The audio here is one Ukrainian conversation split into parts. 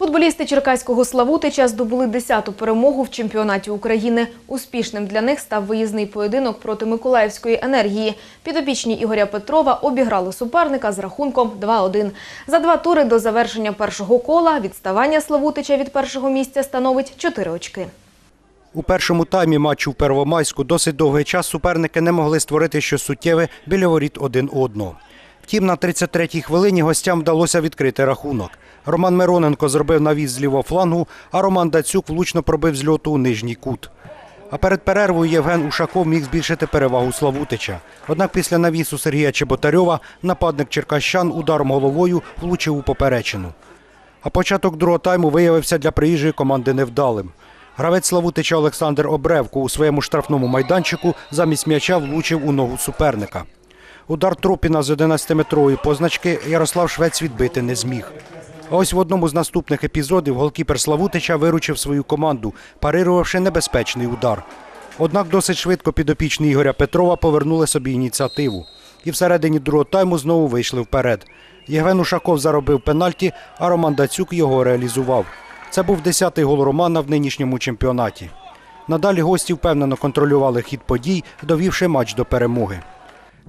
Футболісти Черкаського Славутича здобули 10-ту перемогу в чемпіонаті України. Успішним для них став виїзний поєдинок проти Миколаївської енергії. Підопічні Ігоря Петрова обіграли суперника з рахунком 2-1. За два тури до завершення першого кола відставання Славутича від першого місця становить 4 очки. У першому таймі матчу в Первомайську досить довгий час суперники не могли створити щось суттєве біля воріт один одного. Втім, на 33-й хвилині гостям вдалося відкрити рахунок. Роман Мироненко зробив навіс з лівого флангу, а Роман Дацюк влучно пробив з льоту у нижній кут. А перед перервою Євген Ушаков міг збільшити перевагу Славутича. Однак після навісу Сергія Чеботарьова нападник черкащан ударом головою влучив у поперечину. А початок другого тайму виявився для приїжджої команди невдалим. Гравець Славутича Олександр Обревко у своєму штрафному майданчику замість м'яча влучив у ногу суперника. Удар Тропіна з 11-метрової позначки Ярослав Швець відбити не зміг. А ось в одному з наступних епізодів голкіпер Славутича виручив свою команду, парирувавши небезпечний удар. Однак досить швидко підопічні Ігоря Петрова повернули собі ініціативу. І всередині другого тайму знову вийшли вперед. Євген Ушаков заробив пенальті, а Роман Дацюк його реалізував. Це був 10-й гол Романа в нинішньому чемпіонаті. Надалі гості впевнено контролювали хід подій, довівши матч до перемоги.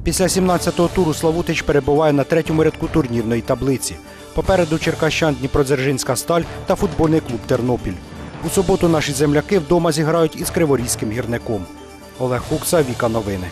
Після 17-го туру Славутич перебуває на третьому рядку турнірної таблиці. Попереду Черкащан Дніпродзержинська сталь та футбольний клуб Тернопіль. У суботу наші земляки вдома зіграють із Криворізьким гірником. Олег Хукса, Віка Новини.